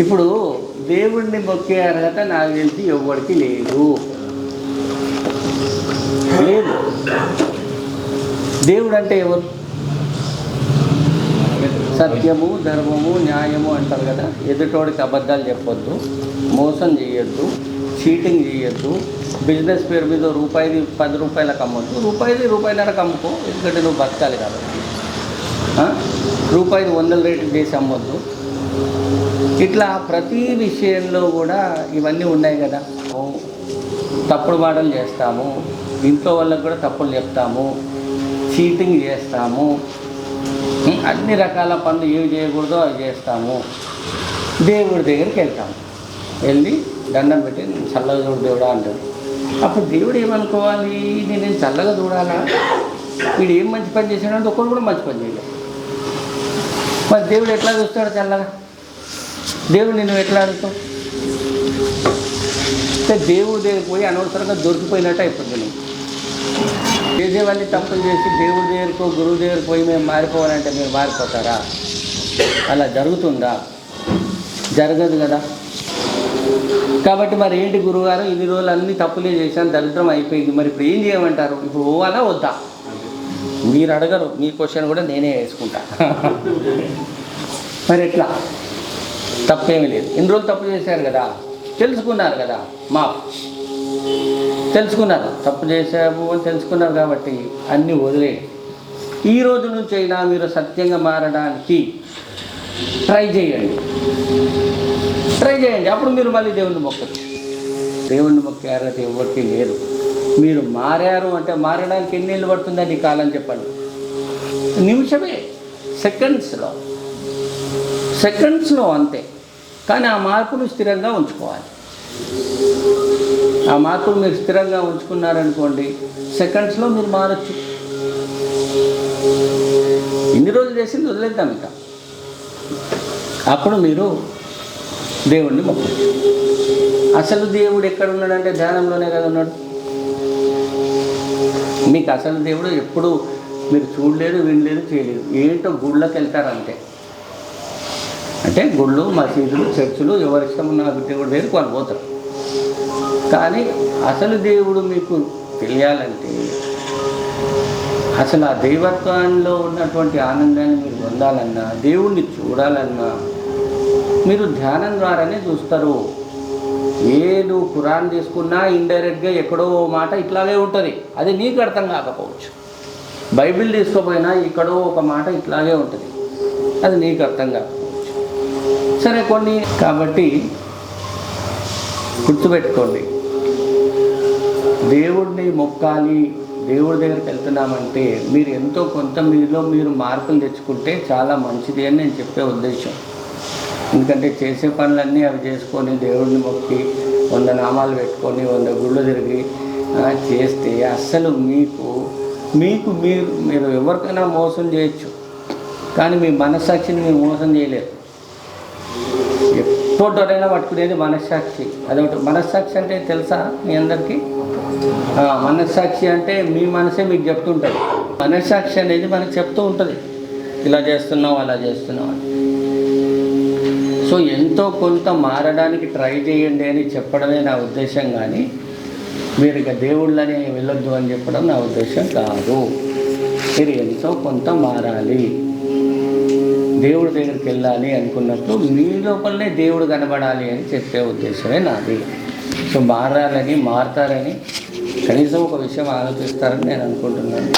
ఇప్పుడు మొక్కే అర్హత నాకు తెలిసి ఎవరికి లేదు. లేదు. దేవుడు అంటే ఎవరు? సత్యము ధర్మము న్యాయము అంటారు కదా? ఎదుటోడికి అబద్ధాలు చెప్పొద్దు మోసం చేయొద్దు చీటింగ్ చేయొద్దు బిజినెస్ పేరు మీద రూపాయిది పది రూపాయలకు అమ్మొద్దు. రూపాయిది రూపాయలకి అమ్ముకో ఎందుకంటే నువ్వు బతకాలి కాబట్టి. రూపాయిది వందల రేటు చేసి అమ్మొద్దు. ఇట్లా ప్రతి విషయంలో కూడా ఇవన్నీ ఉన్నాయి కదా. తప్పుడు మాటలు చేస్తాము ఇంట్లో వాళ్ళకు కూడా తప్పులు చెప్తాము చీటింగ్ చేస్తాము అన్ని రకాల పనులు ఏవి చేయకూడదో అవి చేస్తాము. దేవుడి దగ్గరికి వెళ్తాము. వెళ్ళి దండం పెట్టి "నేను చల్లగా చూడు దేవుడా అంటాడు. అప్పుడు దేవుడు ఏమనుకోవాలి? నేను చల్లగా చూడాలా? వీడు ఏం మంచి పని చేశాడంటే ఒక్కడు కూడా మంచి పని చేయలేదు. మరి దేవుడు ఎట్లా చూస్తాడు చల్లగా? దేవుడు నిన్ను ఎట్లా అడుగుతావు? అంటే దేవుడి దగ్గరికి పోయి అనవసరంగా దొరికిపోయినట్టు అయిపోతుంది నువ్వు చేసేవాళ్ళని తప్పులు చేసి దేవుడి దగ్గరకు గురువు దగ్గరకు పోయి మేము మారిపోవాలంటే మీరు మారిపోతారా? అలా జరుగుతుందా? జరగదు కదా. కాబట్టి మరి ఏంటి గురువుగారు? ఇన్ని రోజులు అన్ని తప్పులే చేశాను దరిద్రం అయిపోయింది. మరి ఇప్పుడు ఏం చేయమంటారు? ఇప్పుడు పోవాలా వద్దా? మీరు అడగరు. మీ క్వశ్చన్ కూడా నేనే వేసుకుంటా. మరి ఎట్లా? తప్పేమీ లేదు. ఇన్ని రోజులు తప్పు చేశారు కదా తెలుసుకున్నారు కదా మా తెలుసుకున్నారు. తప్పు చేశాము అని తెలుసుకున్నారు కాబట్టి అన్నీ వదిలే. ఈ రోజు నుంచి అయినా మీరు సత్యంగా మారడానికి ట్రై చేయండి. ట్రై చేయండి. అప్పుడు మీరు మళ్ళీ దేవుణ్ణి మొక్కచ్చు. దేవుణ్ణి మొక్కే అర్హత ఎవరికి లేదు. మీరు మారారు అంటే మారడానికి ఎన్ని ఏళ్ళు పడుతుందని కాలం చెప్పండి. నిమిషమే. సెకండ్స్లో. సెకండ్స్లో అంతే. కానీ ఆ మార్పును స్థిరంగా ఉంచుకోవాలి. ఆ మార్పును మీరు స్థిరంగా ఉంచుకున్నారనుకోండి సెకండ్స్లో మీరు మారచ్చు. ఇన్ని రోజులు చేసింది వదిలేద్దాం ఇక. అప్పుడు మీరు దేవుణ్ణి మొక్కచ్చు అసలు దేవుడు ఎక్కడ ఉన్నాడంటే ధ్యానంలోనే కదా ఉన్నాడు. మీకు అసలు దేవుడు ఎప్పుడు మీరు చూడలేదు వినలేదు చేయలేదు. ఏంటో గుళ్ళకి వెళ్తారంటే అంటే గుళ్ళు మసీదులు చర్చిలు ఎవరి ఇష్టం ఉన్న దేవుడు దగ్గరికి వాళ్ళు పోతారు. కానీ అసలు దేవుడు మీకు తెలియాలంటే అసలు ఆ దైవత్వంలో ఉన్నటువంటి ఆనందాన్ని మీరు పొందాలన్నా దేవుణ్ణి చూడాలన్నా మీరు ధ్యానం ద్వారానే చూస్తారు. ఏ నువ్వు తీసుకున్నా ఇండైరెక్ట్గా ఎక్కడో మాట ఇట్లాగే ఉంటుంది. అది నీకు అర్థం కాకపోవచ్చు. బైబిల్ తీసుకోపోయినా ఎక్కడో ఒక మాట ఇట్లాగే ఉంటుంది. అది నీకు అర్థం కాకపోవచ్చు సరే కొన్ని. కాబట్టి గుర్తుపెట్టుకోండి. దేవుడిని మొక్కాలి దేవుడి దగ్గరికి వెళ్తున్నామంటే మీరు ఎంతో కొంత మీలో మీరు మార్పులు తెచ్చుకుంటే చాలా మంచిది అని నేను చెప్పే ఉద్దేశం. ఎందుకంటే చేసే పనులన్నీ అవి చేసుకొని దేవుడిని మొక్కి వంద నామాలు పెట్టుకొని వంద గుళ్ళు తిరిగి చేస్తే అస్సలు మీకు మీకు మీరు మీరు ఎవరికైనా మోసం చేయొచ్చు. కానీ మీ మనస్సాక్షిని మీరు మోసం చేయలేరు. ఎప్పుడైనా పట్టుకునేది మనస్సాక్షి. అదొకటి. మనస్సాక్షి అంటే తెలుసా మీ అందరికీ? మనస్సాక్షి అంటే మీ మనసే మీకు చెప్తుంటుంది. మనస్సాక్షి అనేది మనకు చెప్తూ ఉంటుంది. ఇలా చేస్తున్నావు అలా చేస్తున్నావు అని. సో ఎంతో కొంత మారడానికి ట్రై చేయండి అని చెప్పడమే నా ఉద్దేశం కానీ మీరు ఇక దేవుళ్ళని వెళ్ళొద్దు అని చెప్పడం నా ఉద్దేశం కాదు. మీరు ఎంతో కొంత మారాలి. దేవుడి దగ్గరికి వెళ్ళాలి అనుకున్నప్పుడు మీ లోపలనే దేవుడు కనబడాలి అని చెప్పే ఉద్దేశమే నాది. సో మారాలని మారతారని కనీసం ఒక విషయం ఆలోచిస్తారని నేను అనుకుంటున్నాను.